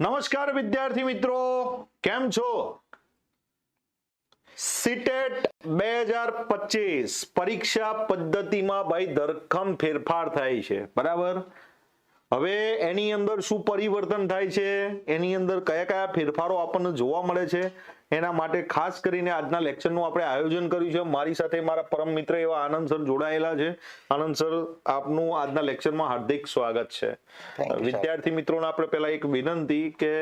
નમસ્કાર વિદ્યાર્થી મિત્રો, કેમ છો? સીટેટ બે હજાર પચીસ પરીક્ષા પદ્ધતિમાં ભાઈ ધરખમ ફેરફાર થાય છે, બરાબર? હવે એની અંદર શું પરિવર્તન થાય છે? એની અંદર કયા કયા ફેરફારો આપણને જોવા મળે છે? એના માટે ખાસ કરીને આજના લેક્ચરનું આપણે આયોજન કર્યું છે. મારી સાથે મારા પરમ મિત્ર એવા આનંદ સર જોડાયેલા છે. આનંદ સર આપનું આજના લેક્ચરમાં હાર્દિક સ્વાગત છે. વિદ્યાર્થી મિત્રોને આપણે પહેલા એક વિનંતી કે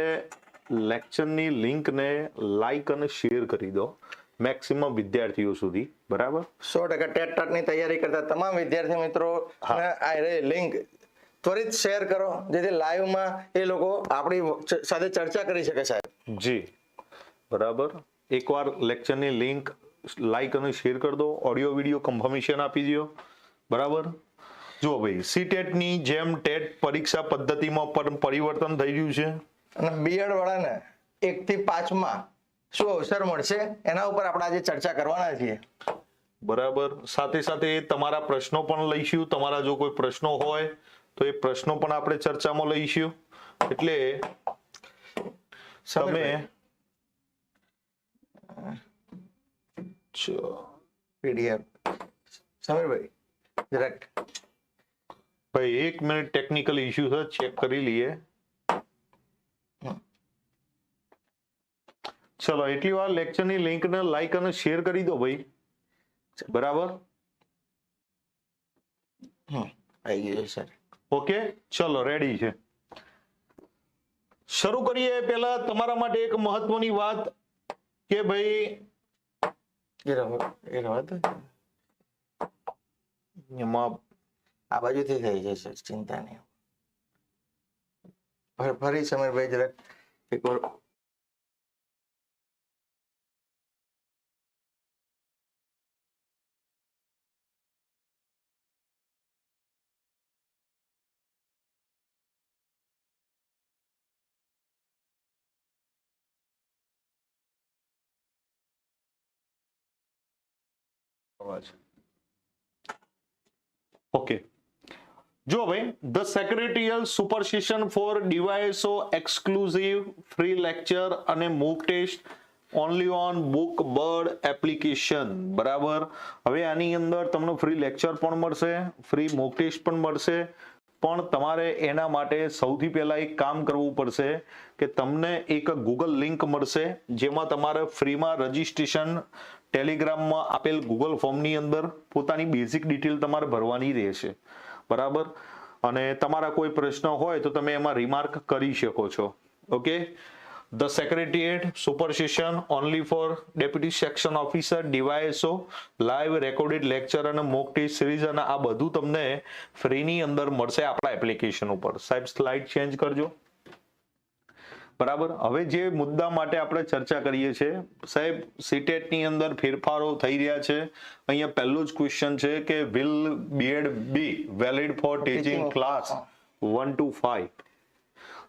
લેક્ચરની લિંકને લાઈક અને શેર કરી દો મેક્સિમમ વિદ્યાર્થીઓ સુધી. બરાબર? સો ટકા ટેટ ટાટની તૈયારી કરતા તમામ વિદ્યાર્થી મિત્રો આ લિંક ત્વરિત શેર કરો જેથી લાઈવમાં એ લોકો આપણી સાથે ચર્ચા કરી શકે સાહેબ. જી. બરાબર? એકવાર લેક્ચરની લિંક લાઈક અને શેર કરી દો. ઓડિયો વીડિયો કન્ફર્મેશન આપી દો બરાબર? જુઓ ભાઈ સીટેટની જેમ ટેટ પરીક્ષા પદ્ધતિમાં પણ પરિવર્તન થઈ રહ્યું છે. અને બીએડ વાળાને એક થી પાંચમાં શું અવસર મળશે? એના ઉપર આપણે આજે ચર્ચા કરવાના છીએ. બરાબર? સાથે સાથે તમારા પ્રશ્નો પણ લઈશું. તમારા જો કોઈ પ્રશ્નો હોય તો એ પ્રશ્નો પણ આપણે ચર્ચામાં લઈશું. એટલે તમે સમીરભાઈ. પીડીએફ. સમીરભાઈ જરાક ભાઈ એક મિનિટ ટેકનિકલ ઇશ્યુ છે ચેક કરી લઈએ. ચલો એટલી વાર લેક્ચરની લિંકને લાઈક અને શેર કરી દો ભાઈ. બરાબર? આવી ગયું સર ઓકે ચલો રેડી છે. શરૂ કરીએ પહેલા તમારા માટે એક મહત્વની વાત. કે ભાઈ એમાં આ બાજુથી થઈ જશે ચિંતા નહીં. ફરી- સમય સમીરભાઈ જરાક ઓકે જો ભાઈ the secretarial super session for DySO exclusive free lecture અને mock test only on book bird application બરાબર? હવે આની અંદર તમને ફ્રી લેક્ચર પણ મળશે ફ્રી મૂક ટેસ્ટ પણ મળશે. પણ તમારે એના માટે સૌથી પહેલા એક કામ કરવું પડશે કે તમને એક ગૂગલ લિંક મળશે, જેમાં તમારે ફ્રીમાં રજીસ્ટ્રેશન ટેલિગ્રામમાં આપેલ ગૂગલ ફોર્મની અંદર પોતાની બેઝિક ડિટેલ તમારે ભરવાની રહેશે. બરાબર? અને તમારા કોઈ પ્રશ્ન હોય તો તમે એમાં રિમાર્ક કરી શકો છો. Okay the secretariat super session only for deputy section officer DySO live recorded lecture અને મોક ટેસ્ટ સિરીઝ અને આ બધું તમને ફ્રીની અંદર મળશે આપણા એપ્લિકેશન ઉપર. સાહેબ સ્લાઇડ ચેન્જ કરજો. બરાબર? હવે જે મુદ્દા માટે આપણે ચર્ચા કરીએ છીએ સાહેબ સીટેટની અંદર ફેરફારો થઈ રહ્યા છે. અહીંયા પહેલું જ ક્વેશ્ચન છે કે will BEd be valid for teaching class one two five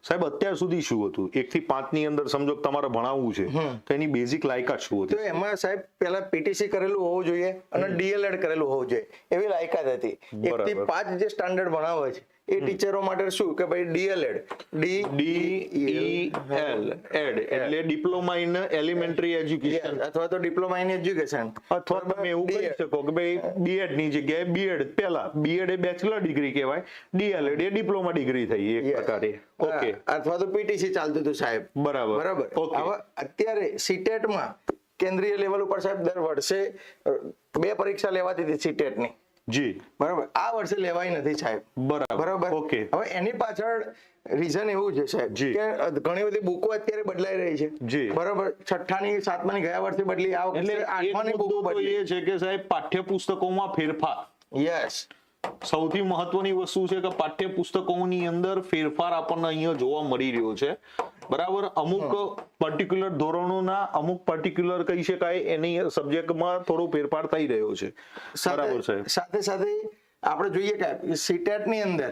સાહેબ અત્યાર સુધી શું હતું? એક થી પાંચની અંદર સમજો તમારે ભણાવવું છે તો એની બેઝિક લાયકાત શું હતી? એમાં સાહેબ પેલા પીટીસી કરેલું હોવું જોઈએ અને ડીએલએડ કરેલું હોવું જોઈએ. એવી લાયકાત હતી. એક થી પાંચ જે સ્ટાન્ડર્ડ ભણાવે છે એ ટીચરો માટે શું કે ભાઈ DElEd D D E L Ed એટલે ડિપ્લોમા ઇન એલિમેન્ટરી એજ્યુકેશન. અથવા તો ડિપ્લોમા ઇન એજ્યુકેશન. અથવા તમે એવું કહી શકો કે ભાઈ બીએડની જગ્યાએ બીએડ પેલા બીએડ એ બેચલર ડિગ્રી કહેવાય. ડીએલએડ એ ડિપ્લોમા ડિગ્રી થઈ એક પ્રકારે. ઓકે અથવા તો પીટીસી ચાલતું હતું સાહેબ. બરાબર. બરાબર. ઓકે હવે અત્યારે સીટેટમાં કેન્દ્રીય લેવલ ઉપર સાહેબ દર વર્ષે બે પરીક્ષા લેવાતી હતી સીટેટની જી. બરાબર. આ વર્ષે લેવાય નથી સાહેબ. બરાબર. બરાબર? ઓકે. હવે એની પાછળ રીઝન એવું છે સાહેબ જી. કે ઘણી બધી બુકો અત્યારે બદલાઈ રહી છે. જી. બરાબર? છઠ્ઠાની સાતમાની ગયા વર્ષે બદલી. આ એટલે વખતે આઠમાની બુકો બદલી. એ છે કે સાહેબ પાઠ્યપુસ્તકોમાં ફેરફાર. યસ સૌથી મહત્વની વસ્તુ છે કે પાઠ્યપુસ્તકોની અંદર ફેરફાર આપણને અહીંયા જોવા મળી રહ્યો છે. બરાબર? અમુક પર્ટિક્યુલર ધોરણોના અમુક પર્ટિક્યુલર કહી શકાય એની સબ્જેક્ટમાં થોડો ફેરફાર થઈ રહ્યો છે. બરાબર છે. સાથે સાથે આપણે જોઈએ કે સીટેટની અંદર.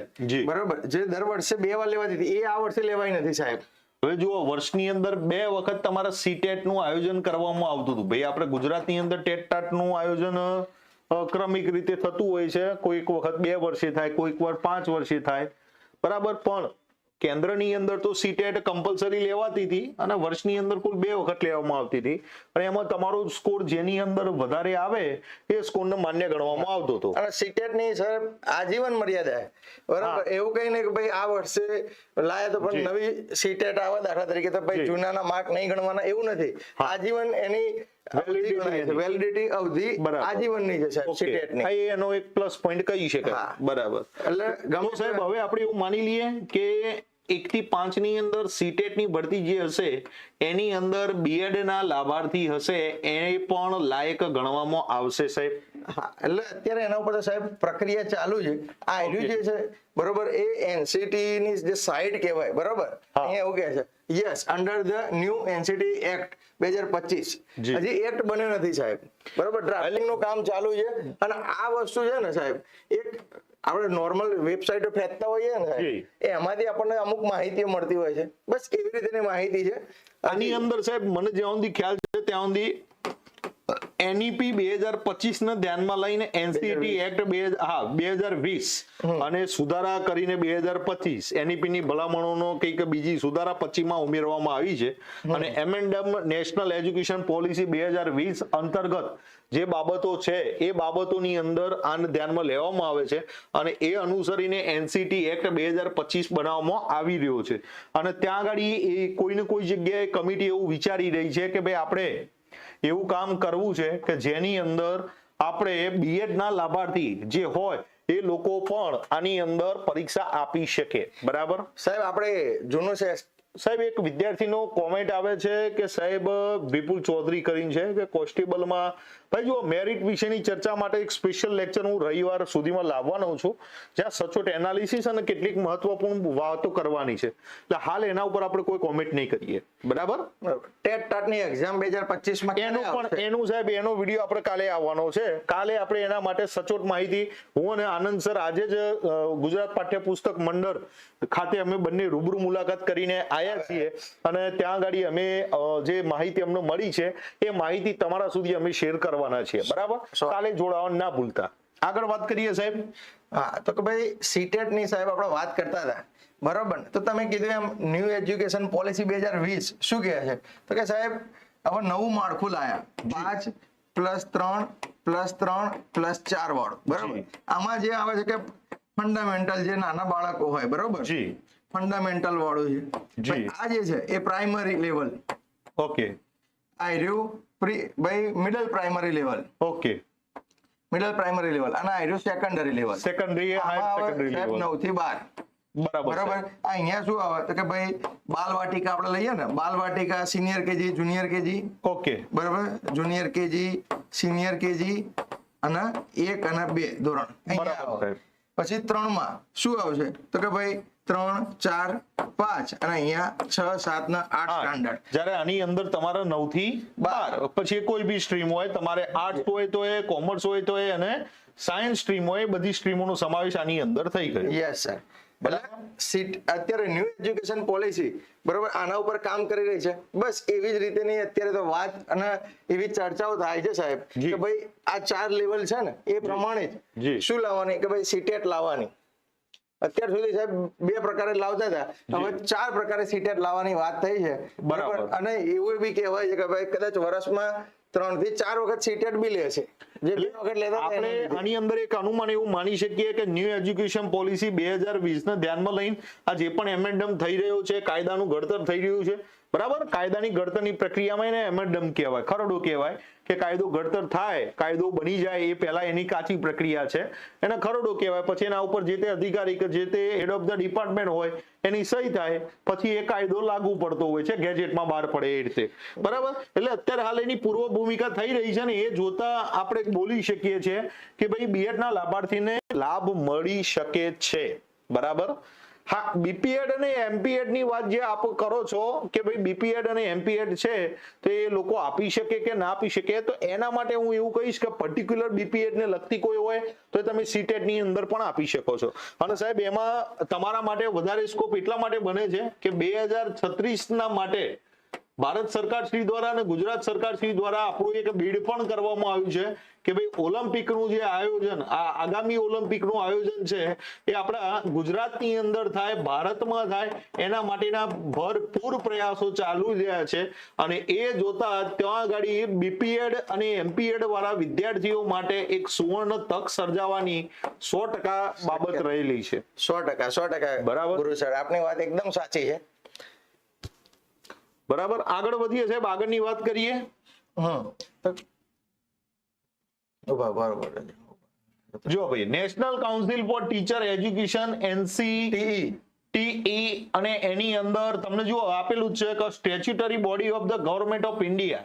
બરાબર? જે દર વર્ષે બે વાર લેવાતી હતી એ આ વર્ષે લેવાઈ નથી સાહેબ. હવે જુઓ વર્ષની અંદર બે વખત તમારા સીટેટનું આયોજન કરવામાં આવતું હતું. ભાઈ આપણે ગુજરાતની અંદર ટેટ ટાટનું આયોજન ક્રમિક રીતે થતું હોય છે. કોઈક વખત બે વર્ષે થાય કોઈક વાર પાંચ વર્ષે થાય. બરાબર પણ કેન્દ્રની અંદર તો સીટેટ કમ્પલસરી લેવાતી હતી અને વર્ષની અંદર કુલ બે વખત લેવામાં આવતી હતી. અને એમાં તમારો સ્કોર જેની અંદર વધારે આવે એ સ્કોરને માન્ય ગણવામાં આવતો હતો. અને સીટેટની સર આજીવન મર્યાદા. બરાબર એવું કહીને કે ભાઈ આ વર્ષે લાયા તો પણ નવી સીટેટ આવે દાખલા તરીકે તો ભાઈ જૂનાના માર્ક નહીં ગણવાના એવું નથી. આજીવન એની. વેલિડિટી અવધિ આજીવનની છે સાહેબ ઓકે. સીટેટની હા, એ એનો એક પ્લસ પોઈન્ટ કહી શકાય. બરાબર. એટલે ગમે સાહેબ હવે આપણે એવું માની લઈએ કે એક થી પાંચની અંદર સીટેટની ભરતી જે હશે એની અંદર બીએડ ના લાભાર્થી હશે એ પણ લાયક ગણવામાં આવશે સાહેબ. હા એટલે અત્યારે એના ઉપર સાહેબ પ્રક્રિયા ચાલુ છે. આ આર્યુ જે છે બરોબર એ એનસીટી ની જે સાઇટ કહેવાય બરોબર? અહીંયા એવું કહે છે yes under the new NCT act બે હજાર પચીસ. હજી એક્ટ બન્યો નથી સાહેબ. બરોબર ડ્રાફ્ટિંગનું કામ ચાલુ છે. અને આ વસ્તુ છે ને સાહેબ એક આપણે નોર્મલ વેબસાઇટો ફેંકતા હોઈએ ને એમાંથી આપણને અમુક માહિતીઓ મળતી હોય છે. બસ કેવી રીતેની માહિતી છે? આની અંદર સાહેબ મને જ્યાં સુધી ખ્યાલ છે ત્યાં સુધી એનઈપી બે હજાર પચીસ ને ધ્યાનમાં લઈને એનસીટી એક્ટ બે હા બે હજાર વીસ. અને સુધારા કરીને બે હજાર પચીસ. એનઈપી ની ભલામણોનો કંઈક બીજી સુધારા પચીમાં ઉમેરવામાં આવી છે. અને એમેન્ડમ નેશનલ એજ્યુકેશન પોલિસી બે હજાર વીસ અંતર્ગત જે બાબતો છે એ બાબતોની અંદર આને ધ્યાનમાં લેવામાં આવે છે અને એ અનુસરીને એનસીટી એક્ટ બે હજાર પચીસ બનાવવામાં આવી રહ્યો છે. અને ત્યાં આગળ એ કોઈને કોઈ જગ્યાએ કમિટી એવું વિચારી રહી છે કે ભાઈ આપણે એવું કામ કરવું છે કે જેની અંદર આપણે બીએડ ના લાભાર્થી જે હોય એ લોકો પણ આની અંદર પરીક્ષા આપી શકે. બરાબર? સાહેબ આપણે જૂનું છે. સાહેબ એક વિદ્યાર્થીનો કોમેન્ટ આવે છે કે સાહેબ વિપુલ ચૌધરી કરીને છે કે કોન્સ્ટેબલમાં ભાઈ જો મેરિટ વિશેની ચર્ચા માટે એક સ્પેશિયલ લેક્ચર હું રવિવાર સુધીમાં લાવવાનો છું જ્યાં સચોટ એનાલિસિસ અને કેટલીક મહત્વપૂર્ણ વાતો કરવાની છે. એટલે હાલ એના ઉપર આપણે કોઈ કોમેન્ટ નહીં કરીએ. બરાબર? ટેટ ટાટની એક્ઝામ બે હજાર પચીસમાં એનું પણ એનું સાહેબ એનો વીડિયો આપણે કાલે આવવાનો છે. કાલે આપણે એના માટે સચોટ માહિતી હું અને આનંદ સર આજે જ ગુજરાત પાઠ્યપુસ્તક મંડળ ખાતે અમે બંને રૂબરૂ મુલાકાત કરીને આવ્યા છીએ. અને ત્યાં આગળ અમે જે માહિતી અમને મળી છે એ માહિતી તમારા સુધી અમે શેર કરવાના છીએ બરાબર? કાલે જોડાવાનું ના ભૂલતા. આગળ વાત કરીએ સાહેબ. હા તો કે ભાઈ સીટેટની સાહેબ આપણે વાત કરતા હતા. બરોબર તો તમે કીધું એમ ન્યુ એજ્યુકેશન પોલિસી બે હજાર વીસ. શું કહે છે? તો કે સાહેબ હવે નવું માળખું લાયા. પાંચ પ્લસ ત્રણ પ્લસ ત્રણ પ્લસ ચાર વાળું. બરોબર? આમાં જે આવે છે કે ફંડામેન્ટલ જે નાના બાળકો હોય બરોબર? ફંડામેન્ટલ વાળું છે. આ જે છે એ પ્રાઇમરી લેવલ ઓકે. આઈ રહ્યું ભાઈ middle primary level okay middle primary level અને આ રહ્યું secondary level secondary secondary level નવથી બાર. બરાબર બરાબર? આ અહીંયા શું આવે? તો કે ભાઈ બાલ વાટિકા આપણે લઈએ ને. બાલ વાટિકા senior KG junior KG. Okay બરાબર? જુનિયર કેજી સિનિયર કેજી અને એક અને બે ધોરણ. અહીંયા બરાબર આવે. પછી ત્રણમાં શું આવશે? તો કે ભાઈ ત્રણ ચાર પાંચ. અને અહીંયા છ સાત ને આઠ સ્ટાન્ડર્ડ જ્યારે આની અંદર તમારા નવથી બાર. પછી કોઈ બી સ્ટ્રીમ હોય તમારે આર્ટ્સ હોય તો એ કોમર્સ હોય તો એ અને સાયન્સ સ્ટ્રીમ હોય બધી સ્ટ્રીમોનો સમાવેશ આની અંદર થઈ ગયો. યસ સર એટલે સીટ અત્યારે ન્યુ એજ્યુકેશન પોલિસી બરોબર આના ઉપર કામ કરી રહી છે. બસ એવી જ રીતેની અત્યારે તો વાત અને એવી ચર્ચાઓ થાય છે સાહેબ. કે ભાઈ આ ચાર લેવલ છે ને એ પ્રમાણે જ જી. શું લાવવાની? કે ભાઈ સીટેટ લાવવાની? અત્યાર સુધી સાહેબ બે પ્રકારે લાવતા હતા. હવે ચાર પ્રકારે સીટેટ લાવવાની વાત થઈ છે. બરાબર. અને એવું બી કહેવાય છે કે ભાઈ કદાચ વર્ષમાં ત્રણથી ચાર વખત સીટેટ બી લે છે. જે બે વખત લેતા આપણે આની અંદર એક અનુમાન એવું માની શકીએ કે ન્યૂ એજ્યુકેશન પોલિસી બે હજાર વીસ ને ધ્યાનમાં લઈને આ જે પણ એમેન્ડમ થઈ રહ્યો છે કાયદાનું ઘડતર થઈ રહ્યું છે બરાબર? કાયદાની ઘડતરની પ્રક્રિયામાં એને એમેન્ડમ કહેવાય, ખરડો કહેવાય કે કાયદો ઘડતર થાય, કાયદો બની જાય એ પહેલા એની કાચી પ્રક્રિયા છે. એને ખરડો કહેવાય, પછી એના ઉપર જે તે અધિકારી કે જે તે હેડ ઓફ ધ ડિપાર્ટમેન્ટ હોય એની સહી થાય, પછી એ કાયદો લાગુ પડતો હોય છે ગેજેટમાં બહાર પડે એ રીતે. બરાબર? એટલે અત્યારે હાલ એની પૂર્વ ભૂમિકા થઈ રહી છે ને એ જોતા આપણે બોલી શકીએ છીએ કે ભાઈ બીએડ ના લાભાર્થીને લાભ મળી શકે છે. બરાબર? હા બીપીએડ અને એમપીએડની વાત જે આપ કરો છો કે ભાઈ બીપીએડ અને એમપીએડ છે, તો એ લોકો આપી શકે કે ના આપી શકે? તો એના માટે હું એવું કહીશ કે પર્ટિક્યુલર બીપીએડ ને લગતી કોઈ હોય, તો તમે સીટેટની અંદર પણ આપી શકો છો. અને સાહેબ, એમાં તમારા માટે વધારે સ્કોપ એટલા માટે બને છે કે બે ના માટે ભારત સરકાર શ્રી દ્વારા અને ગુજરાત સરકાર શ્રી દ્વારા આપણું એક બીડ પણ કરવામાં આવ્યું છે કે ભાઈ ઓલિમ્પિકનું જે આયોજન આ આગામી ઓલિમ્પિકનું આયોજન છે એ આપણા ગુજરાતની અંદર થાય ભારતમાં થાય એના માટેના ભરપૂર પ્રયાસો ચાલુ રહ્યા છે. અને એ જોતા ત્યાં આગળ બીપીએડ અને એમપીએડ વાળા વિદ્યાર્થીઓ માટે એક સુવર્ણ તક સર્જાવાની સો ટકા બાબત રહેલી છે. સો ટકા સો ટકા બરાબર. ગુરુ સર આપની વાત એકદમ સાચી છે. બરાબર? આગળ વધીએ સાહેબ આગળની વાત કરીએ. બરોબર જો ભાઈ national council for teacher education NC TE TE અને એની અંદર તમને જુઓ આપેલું છે કે statutory body of the government of India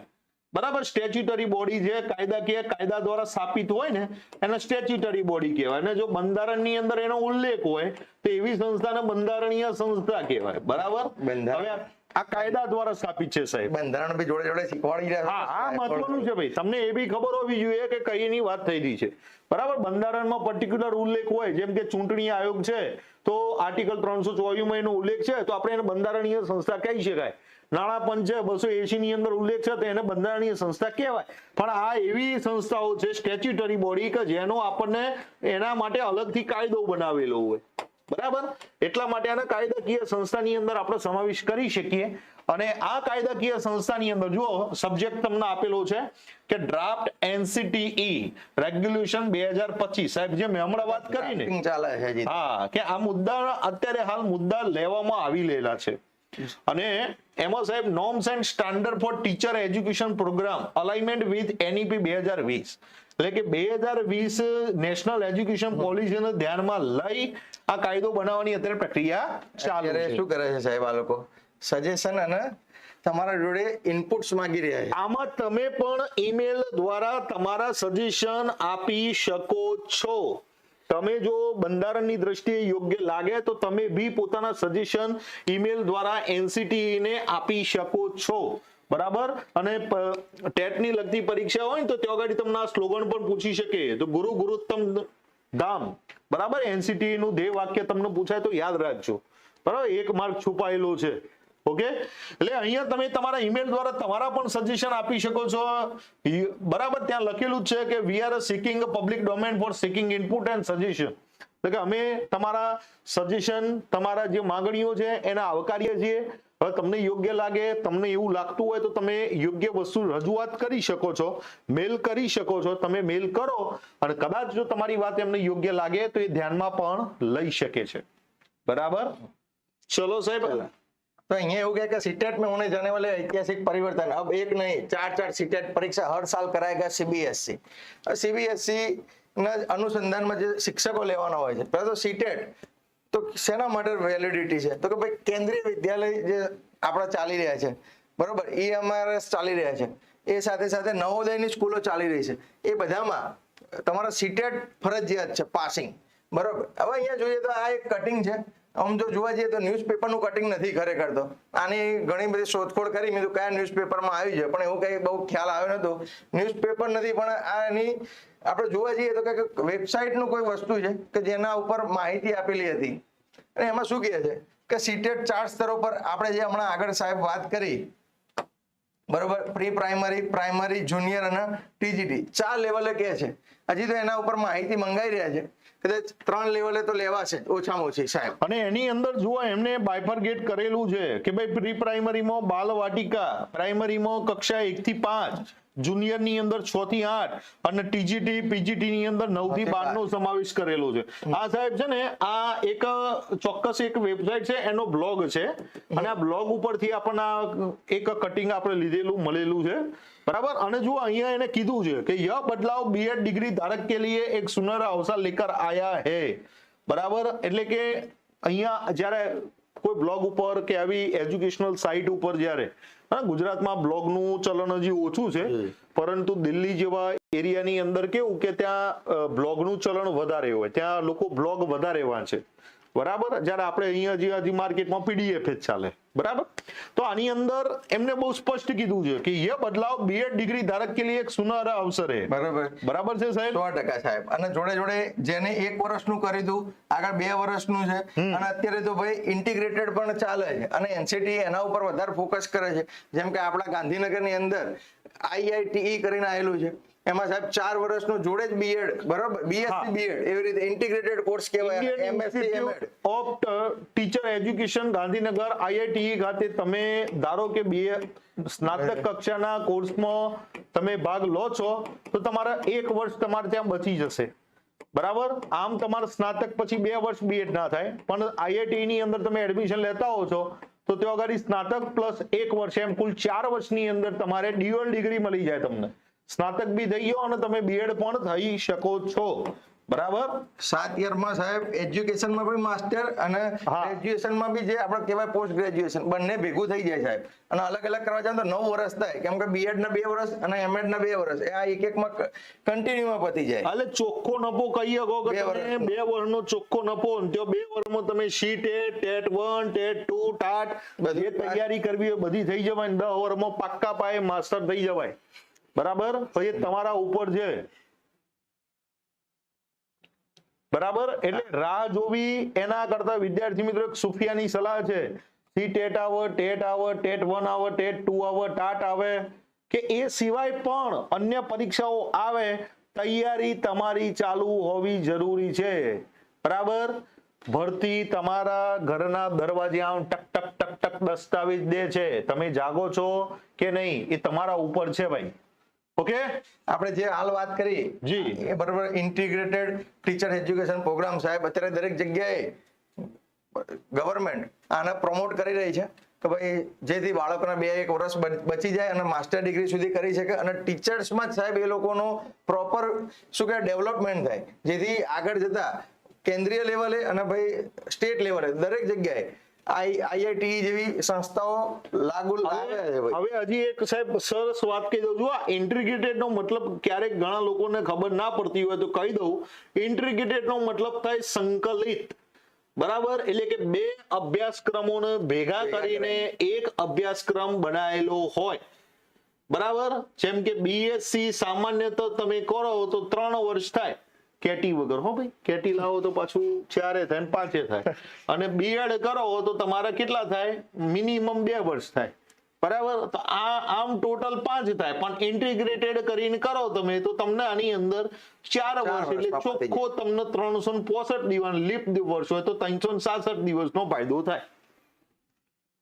બરાબર? સ્ટેચ્યુટરી બોડી જે કાયદાકીય કાયદા દ્વારા સ્થાપિત હોય ને એને સ્ટેચ્યુટરી બોડી કહેવાય. અને જો બંધારણની અંદર એનો ઉલ્લેખ હોય તો એવી સંસ્થાને બંધારણીય સંસ્થા કહેવાય. બરાબર? બંધારણ- હવે આ- કાયદા દ્વારા સ્થાપિત છે સાહેબ. બંધારણ બી જોડે જોડે શીખવાડી રહ્યા હા આ મહત્વનું છે ભાઈ. તમને એ બી ખબર હોવી જોઈએ કે કઈની વાત થઈ રહી છે. બરાબર? બંધારણમાં પર્ટિક્યુલર ઉલ્લેખ હોય જેમ કે ચૂંટણી આયોગ છે તો આર્ટિકલ ત્રણસો ચોવીસમાં એનો ઉલ્લેખ છે તો આપણે એને બંધારણીય સંસ્થા કહી શકાય. નાણાં પંચ છે બસો એસી ની અંદર ઉલ્લેખ છે તો એને બંધારણીય સંસ્થા કહેવાય. પણ આ એવી સંસ્થાઓ છે સ્ટેચ્યુટરી બોડી કે જેનો આપણને એના માટે અલગથી કાયદો બનાવેલો હોય. બરાબર? એટલા માટે આને કાયદાકીય સંસ્થાની અંદર આપણે સમાવેશ કરી શકીએ. અને આ કાયદાકીય સંસ્થાની અંદર જુઓ સબ્જેક્ટ તમને આપેલો છે કે ડ્રાફ્ટ એનસીટીઈ રેગ્યુલેશન બે હજાર પચીસ. સાહેબ જે મેં હમણાં વાત કરી ને. ચાલે છે હા કે આ મુદ્દા અત્યારે હાલ મુદ્દા લેવામાં આવી લેલા છે. અને એમાં સાહેબ norms and standard for teacher education program alignment with NEP બે હજાર વીસ. એટલે કે બે હજાર વીસ નેશનલ એજ્યુકેશન પોલિસીને ધ્યાનમાં લઈ આ કાયદો બનાવવાની અત્યારે પ્રક્રિયા ચાલુ છે. શું કરે છે સાહેબ આ લોકો? સજેશન અને તમારા જોડે ઇનપુટ્સ માંગી રહ્યા છે. આમાં તમે પણ ઈમેલ દ્વારા તમારા સજેશન આપી શકો છો. તમે જો બંધારણની દ્રષ્ટિએ યોગ્ય લાગે તો તમે બી પોતાના સજેશન ઈમેલ દ્વારા એનસીટી ને આપી શકો છો. બરાબર? અને ટેટની લગતી પરીક્ષા હોય ને તો ત્યાં આગળ તમને આ સ્લોગન પણ પૂછી શકે. તો ગુરુ ગુરુત્તમ ધામ બરાબર? એનસીટી નું ધ્યેય વાક્ય તમને પૂછાય તો યાદ રાખજો. બરાબર? એક માર્ક છુપાયેલો છે. ઓકે? એટલે અહીંયા તમે તમારા ઈમેલ દ્વારા તમારા પણ સજેશન આપી શકો છો. બરાબર? ત્યાં લખેલું છે કે we are seeking public domain for seeking input and suggestion એટલે કે અમે તમારા સજેશન તમારા જે માંગણીઓ છે, એને આવકારીએ છીએ. હવે તમને યોગ્ય લાગે તમને એવું લાગતું હોય તો તમે યોગ્ય વસ્તુ રજૂઆત કરી શકો છો મેલ કરી શકો છો તમે મેલ કરો અને કદાચ જો તમારી વાત એમને યોગ્ય લાગે તો એ ધ્યાનમાં પણ લઈ શકે છે બરાબર ચલો સાહેબ तो અહીંયા એવું કહે કે सीटेट में होने जाने वाले ऐतिहासिक परिवर्तन अब एक नहीं चार चार सीटेट परीक्षा हर साल कराएगा सीबीएसई सीबीएसई ના અનુસંધાનમાં જે શિક્ષકો લેવાના હોય છે પહેલા તો સીટેટ તો શેના માટે વેલિડિટી છે? તો કે ભાઈ કેન્દ્રીય વિદ્યાલય જે આપણા ચાલી રહ્યા છે, બરોબર? ઈએમઆરએસ ચાલી રહ્યા છે. એ સાથે સાથે નવોદયની સ્કૂલો ચાલી રહી છે. એ બધામાં તમારા સીટેટ ફરજિયાત છે પાસિંગ બરોબર? હવે અહીંયા જોઈએ તો આ એક કટિંગ છે. આમ જો જોવા જઈએ તો ન્યૂઝપેપરનું કટિંગ નથી ખરેખર તો. આની ઘણી બધી શોધખોળ કરી. મેં તો કયા ન્યૂઝપેપરમાં આવ્યું છે? પણ એવું કંઈ બહુ ખ્યાલ આવ્યો નહોતો. ન્યૂઝપેપર નથી, પણ આની આપણે જોવા જઈએ તો કે વેબસાઇટનું કોઈ વસ્તુ છે કે જેના ઉપર માહિતી આપેલી હતી. અને એમાં શું કહે છે? કે સીટેટ ચાર સ્તરો પર આપણે જે હમણાં આગળ સાહેબ વાત કરી, બરોબર પ્રી પ્રાઇમરી પ્રાઇમરી જુનિયર અને ટીજીટી ચાર લેવલે કહે છે. હજી તો એના ઉપર માહિતી મંગાઈ રહ્યા છે. ત્રણ લેવલે તો લેવાશે ઓછામાં ઓછી સાહેબ. અને એની અંદર જુઓ, એમને બાયફરગેટ કરેલું છે કે ભાઈ પ્રી પ્રાઇમરીમાં બાલ વાટિકા પ્રાઇમરીમાં કક્ષા એક થી પાંચ જુનિયરની અંદર છ થી આઠ અને ટીજીટી પીજીટી ની અંદર નવથી બાર નો સમાવેશ કરેલો છે. આ સાહેબ છે ને આ એક ચોક્કસ એક વેબસાઇટ છે એનો બ્લોગ છે. અને આ બ્લોગ ઉપરથી આપણને એક કટિંગ આપણે લીધેલું મળેલું છે. બરાબર? અને જો અહીંયા એને કીધું છે કે ય બદલાવ બીએડ ડિગ્રી ધારક કે લીએ એક સુનર અવસર લેકર આયા હે. બરાબર? એટલે કે અહીંયા જ્યારે કોઈ બ્લોગ ઉપર કે આવી એજ્યુકેશનલ સાઇટ ઉપર જ્યારે હા, ગુજરાતમાં બ્લોગનું ચલણ હજી ઓછું છે. પરંતુ દિલ્હી જેવા એરિયાની અંદર કેવું કે ત્યાં બ્લોગનું ચલણ વધારે હોય. ત્યાં લોકો બ્લોગ વધારે વાંચે. બરાબર? જ્યારે આપણે અહીંયા જે હજી માર્કેટમાં પીડીએફ જ ચાલે. બરાબર? તો આની અંદર એમને બહુ સ્પષ્ટ કીધું છે કે યે બદલાવ બીએડ ડિગ્રી ધારક કે લિયે એક સુનહરા અવસર. હે બરાબર. બરાબર છે સાહેબ? 100% સાહેબ. અને જોડે જોડે જેને એક વર્ષનું કરી દઉં આગળ બે વર્ષનું છે. અને અત્યારે તો ભાઈ ઇન્ટિગ્રેટેડ પણ ચાલે છે. અને એનસીટી એના ઉપર વધારે ફોકસ કરે છે. જેમ કે આપણા ગાંધીનગરની અંદર આઈઆઈટીઈ કરીને આવેલું છે. એમાં સાહેબ ચાર વર્ષનું જોડે જ બીએડ બરોબર? બીએસસી બીએડ એવી રીતે ઇન્ટિગ્રેટેડ કોર્સ કહેવાય. MSc MEd of teacher education Gandhinagar IIT ખાતે તમે ધારો કે બીએ સ્નાતક કક્ષાના કોર્સમાં તમે ભાગ લો છો તો તમારા એક વર્ષ તમારે ત્યાં બચી જશે. બરાબર? આમ તમારે સ્નાતક પછી બે વર્ષ બીએડ ના થાય. પણ આઈઆઈટી ની અંદર તમે એડમિશન લેતા હો છો તો ત્યાં આગળ સ્નાતક પ્લસ એક વર્ષ એમ કુલ ચાર વર્ષની અંદર તમારે ડ્યુઅલ ડિગ્રી મળી જાય તમને. સ્નાતક બી થઈ ગયો અને તમે બીએડ પણ થઈ શકો છો. બરાબર? સાત યરમાં સાહેબ એજ્યુકેશનમાં પણ માસ્ટર અને. ગ્રેજ્યુએશનમાં બી જે આપણે કહેવાય પોસ્ટ ગ્રેજ્યુએશન બંને ભેગું થઈ જાય સાહેબ. અને અલગ અલગ કરવા જાય તો નવ વર્ષ થાય. કેમ કે બીએડ ના બે વર્ષ અને એમએડ ના બે વર્ષ એ આ એક એકમાં કન્ટિન્યુમાં પતી જાય. એટલે ચોખ્ખો નફો કહી શકો કે બે તમે. બે વર્ષનો ચોખ્ખો નફો તો બે વર્ષમાં તમે સીટ એ TET one TET two TAT બધી તૈયારી કરવી હોય બધી થઈ જવાય દસ વર્ષમાં પાક્કા પાયે માસ્ટર થઈ જવાય. બરાબર? પછી તમારા ઉપર છે. બરાબર? એટલે રાહ જોવી એના કરતા વિદ્યાર્થી મિત્રો સુફિયાની સલાહ છે. સી ટેટ આવે ટેટ આવે, ટેટ વન આવે, ટેટ ટુ આવે, ટાટ આવે. કે એ સિવાય પણ અન્ય પરીક્ષાઓ આવે, તૈયારી તમારી ચાલુ હોવી જરૂરી છે. બરાબર? ભરતી તમારા ઘરના દરવાજે આમ ટક ટક ટક ટક દસ્તાવેજ દે છે. તમે જાગો છો કે નહીં? એ તમારા ઉપર છે ભાઈ. ઓકે આપણે જે હાલ વાત કરી જી. એ બરોબર ઇન્ટિગ્રેટેડ ટીચર એજ્યુકેશન પ્રોગ્રામ સાહેબ અત્યારે દરેક જગ્યાએ ગવર્મેન્ટ આને પ્રમોટ કરી રહી છે કે ભાઈ જેથી બાળકોના બે એક વર્ષ બચી જાય અને માસ્ટર ડિગ્રી સુધી કરી શકે અને ટીચર્સમાં જ સાહેબ એ લોકોનો પ્રોપર શું કહેવાય ડેવલપમેન્ટ થાય જેથી આગળ જતા કેન્દ્રીય લેવલે અને ભાઈ સ્ટેટ લેવલે દરેક જગ્યાએ આઈઆઈટી જેવી સંસ્થાઓ લાગુ લાવ્યા છે ભાઈ. હવે હજી એક સાહેબ સરસ વાત કહી દઉં છું. આ ઇન્ટિગ્રેટેડ નો મતલબ ક્યારેક ઘણા લોકોને ખબર ના પડતી હોય તો કહી દઉં. ઇન્ટિગ્રેટેડ નો મતલબ થાય સંકલિત. બરાબર? એટલે કે બે અભ્યાસક્રમોને ભેગા કરીને એક અભ્યાસક્રમ બનાયેલો હોય. બરાબર? જેમ કે બીએસસી સામાન્ય તો તમે કરો તો ત્રણ વર્ષ થાય. કેટી વગર. હો ભાઈ કેટી લાવો તો પાછું ચારે થાય ને પાંચે થાય. અને બીએડ કરો તો તમારા કેટલા થાય? મિનિમમ બે વર્ષ થાય. બરાબર? તો આ આમ ટોટલ પાંચ થાય. પણ ઇન્ટિગ્રેટેડ કરીને કરો તમે તો તમને આની અંદર ચાર વર્ષ એટલે ચોખ્ખો તમને ત્રણસો ને પોસઠ દિવસ લીપ વર્ષ હોય તો ત્રણસો ને સાસઠ દિવસનો ફાયદો થાય.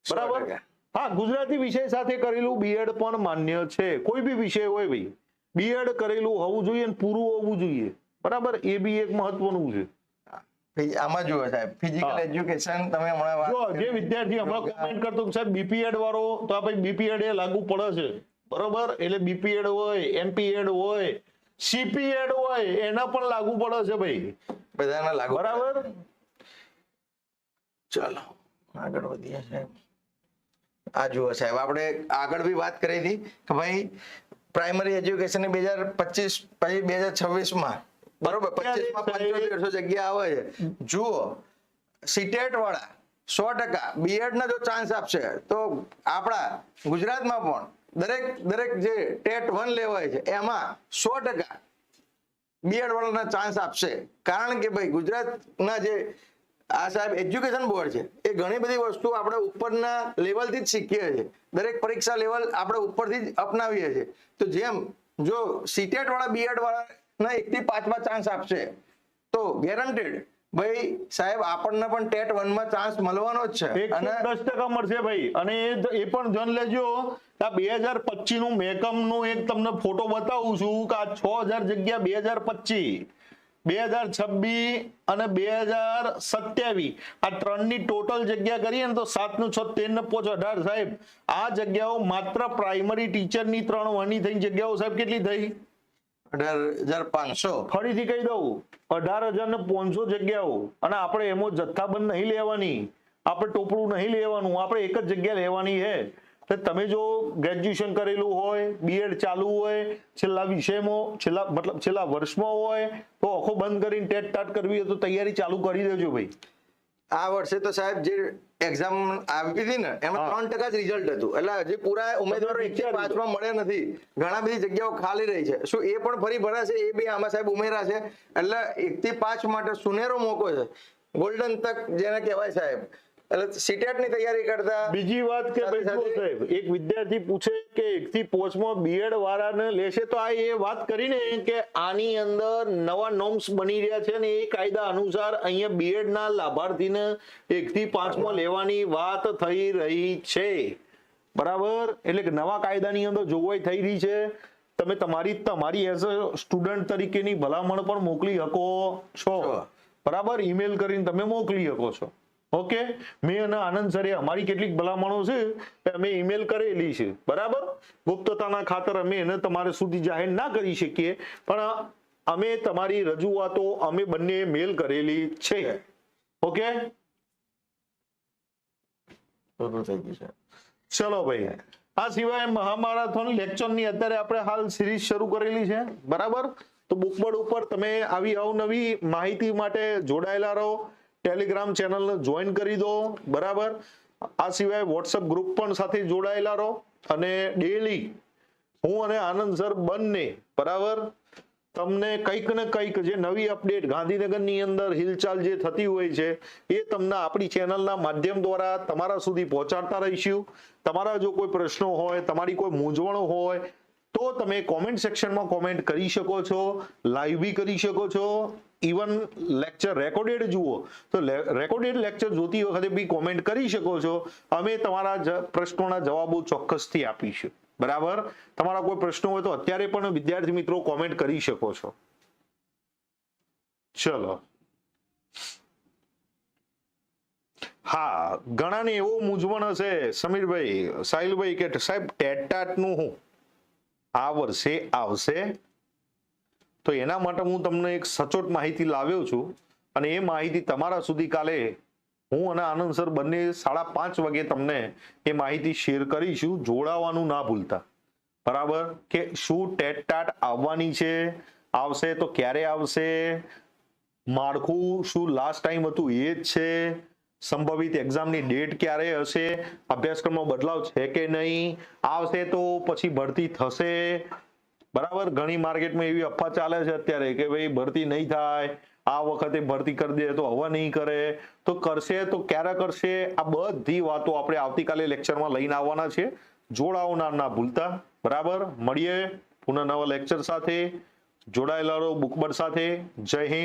બરાબર? હા ગુજરાતી વિષય સાથે કરેલું બીએડ પણ માન્ય છે. કોઈ બી વિષય હોય ભાઈ. બીએડ કરેલું હોવું જોઈએ અને પૂરું હોવું જોઈએ. બરાબર? એ બી એક મહત્વનું છે. આમાં જુઓ સાહેબ ફિઝિકલ એજ્યુકેશન તમે હમણાં જો જે વિદ્યાર્થી હમણાં કોમેન્ટ કરતો સાહેબ બીપીએડ વાળો તો આ ભાઈ બીપીએડ એ લાગુ પડે છે. બરોબર? એટલે બીપીએડ હોય એમપીએડ હોય સીપીએડ હોય એના પણ લાગુ પડે છે ભાઈ. બધાને લાગુ બરાબર? ચાલો આગળ વધીએ સાહેબ. આ જુઓ સાહેબ આપણે આગળ બી વાત કરી હતી કે ભાઈ પ્રાઇમરી એજ્યુકેશન બે હજાર પચીસ પછી બે હજાર છવ્વીસમાં બરોબર પચીસમાં. પંચોતેરસો જગ્યા આવે છે. જુઓ સીટેટ વાળા સો ટકા બીએડ ના જો ચાન્સ આપશે તો આપણા ગુજરાતમાં પણ દરેક દરેક જે ટેટ વન લેવાય છે એમાં સો ટકા બીએડ વાળાના ચાન્સ આપશે. કારણ કે ભાઈ ગુજરાતના જે આ સાહેબ એજ્યુકેશન બોર્ડ છે એ ઘણી બધી વસ્તુ આપણે ઉપરના લેવલથી જ શીખીએ છીએ. દરેક પરીક્ષા લેવલ આપણે ઉપરથી જ અપનાવીએ છીએ. તો જેમ જો સીટેટ વાળા બીએડ વાળાના એકથી પાંચમાં ચાન્સ આપશે. તો ગેરંટેડ ભાઈ સાહેબ આપણને પણ ટેટ વનમાં ચાન્સ મળવાનો જ છે. અને દસ ટકા મળશે ભાઈ. અને એ પણ જન લેજો આ બે હજાર પચીસનું મેકમનું એક તમને ફોટો બતાવું છું કે આ છ હજાર જગ્યા બે હજાર પચીસ બે હજાર છવ્વીસ અને બે હજાર સત્યાવીસ. આ ત્રણની ટોટલ જગ્યા કરીએ ને તો સાતનું છ તેર ને પોચ અઢાર. સાહેબ આ જગ્યાઓ માત્ર પ્રાઇમરી ટીચરની ત્રણ વની થઈ જગ્યાઓ સાહેબ કેટલી થઈ? અઢાર હજાર પાંચસો. ફરીથી કહી દઉં અઢાર હજાર ને પાંચસો જગ્યાઓ અને આપણે એમાં જથ્થાબંધ નહીં લેવાની આપણે ટોપડું નહીં લેવાનું આપણે એક જ જગ્યા લેવાની છે. તો તમે જો ગ્રેજ્યુએશન કરેલું હોય બીએડ ચાલુ હોય છેલ્લા વિષયમાં છેલ્લા મતલબ છેલ્લા વર્ષમાં હોય તો આખો બંધ કરીને ટેટ ટાટ કરવી હોય તો તૈયારી ચાલુ કરી દેજો ભાઈ. આ વર્ષે તો સાહેબ જે એક્ઝામ આવી હતી ને એમાં ત્રણ ટકા જ રિઝલ્ટ હતું. એટલે હજી પૂરા ઉમેદવારો એક થી પાંચમાં મળ્યા નથી. ઘણા બધી જગ્યાઓ ખાલી રહી છે. શું એ પણ ફરી ભરાશે? એ બી આમાં સાહેબ ઉમેરા છે. એટલે એક થી પાંચ માટે સુનેરો મોકો છે. ગોલ્ડન તક જેને કહેવાય સાહેબ. એટલે સીટેટની તૈયારી કરતા? બીજી વાત કે ભાઈ સાહેબ એક વિદ્યાર્થી પૂછે કે એક થી પોચમાં બીએડ વાળાને લેશે તો આ એ વાત કરીને કે આની અંદર નવા નોર્મ્સ બની રહ્યા છે ને એ કાયદા અનુસાર અહીંયા બીએડ ના લાભાર્થીને એક થી પાંચમાં લેવાની વાત થઈ રહી છે. બરાબર? એટલે કે નવા કાયદાની અંદર જોગવાઈ થઈ રહી છે. તમે તમારી તમારી એઝ અ સ્ટુડન્ટ તરીકેની ભલામણ પણ મોકલી શકો છો. છો. બરાબર? ઈમેલ કરીને તમે મોકલી શકો છો. ઓકે? મેં અને આનંદ સરે અમારી કેટલીક ભલામણો છે તે અમે ઈમેલ કરેલી છે. બરાબર? ગુપ્તતાના ખાતર અમે એને તમારે સુધી જાહેર ના કરી શકીએ પણ અમે તમારી રજૂઆતો અમે બંને મેલ કરેલી છે. ઓકે? ચલો ભાઈ. આ સિવાય મહામારાથોન લેક્ચરની અત્યારે આપણે હાલ સિરીઝ શરૂ કરેલી છે. બરાબર? તો બુકબર્ડ ઉપર તમે આવી અવનવી માહિતી માટે જોડાયેલા રહો. ટેલિગ્રામ ચેનલને જોઈન કરી દો, બરાબર? આ સિવાય વોટ્સઅપ ગ્રુપ પણ સાથે જોડાયેલા રહો અને ડેલી હું અને આનંદ સર બંને, બરાબર? તમને કંઈક ને કંઈક જે નવી અપડેટ ગાંધીનગરની અંદર હિલચાલ જે થતી હોય છે, એ તમને આપણી ચેનલના માધ્યમ દ્વારા તમારા સુધી પહોંચાડતા રહીશું. તમારા જો કોઈ પ્રશ્નો હોય, તમારી કોઈ મૂંઝવણો હોય, તો તમે કોમેન્ટ સેક્શનમાં કોમેન્ટ કરી શકો છો લાઈવ બી કરી શકો છો ઇવન લેક્ચર રેકોર્ડેડ જુઓ, તો રેકોર્ડેડ લેક્ચર જોતી વખતે બી કોમેન્ટ કરી શકો છો, અમે તમારા પ્રશ્નોના જવાબો ચોક્કસથી આપીશું. બરાબર? તમારા કોઈ પ્રશ્નો હોય તો અત્યારે પણ વિદ્યાર્થી મિત્રો કોમેન્ટ કરી શકો છો. ચલો. હા, ઘણાને એવો મૂંઝવણ હશે, સમીરભાઈ, સાહિલભાઈ કે સાહેબ ટેટાટનું હું? આ વર્ષે આવશે. તો એના માટે હું તમને એક સચોટ માહિતી લાવ્યો છું અને એ માહિતી તમારા સુધી કાલે હું અને આનંદ સર બંને સાડા પાંચ વાગે તમને એ માહિતી શેર કરીશું, જોડાવાનું ના ભૂલતા. બરાબર? કે શું ટેટટાટ આવવાની છે? આવશે તો ક્યારે આવશે? માળખું શું લાસ્ટ ટાઈમ હતું એ જ છે? સંભવિત એક્ઝામની ડેટ ક્યારે હશે? અભ્યાસક્રમમાં બદલાવ છે કે નહીં? આવશે તો પછી ભરતી થશે? બરાબર? ઘણી માર્કેટમાં એવી અફવા ચાલે છે અત્યારે કે ભાઈ, ભરતી નહીં થાય, આ વખતે ભરતી કરી દે તો હવે નહીં કરે. તો કરશે તો ક્યારે કરશે? આ બધી વાતો આપણે આવતીકાલે લેક્ચરમાં લઈને આવવાના છે. જોડાવના ના ભૂલતા. બરાબર? મળીએ પુનઃ નવા લેક્ચર સાથે. જોડાયેલા બુકબર સાથે. જય હિન્દ.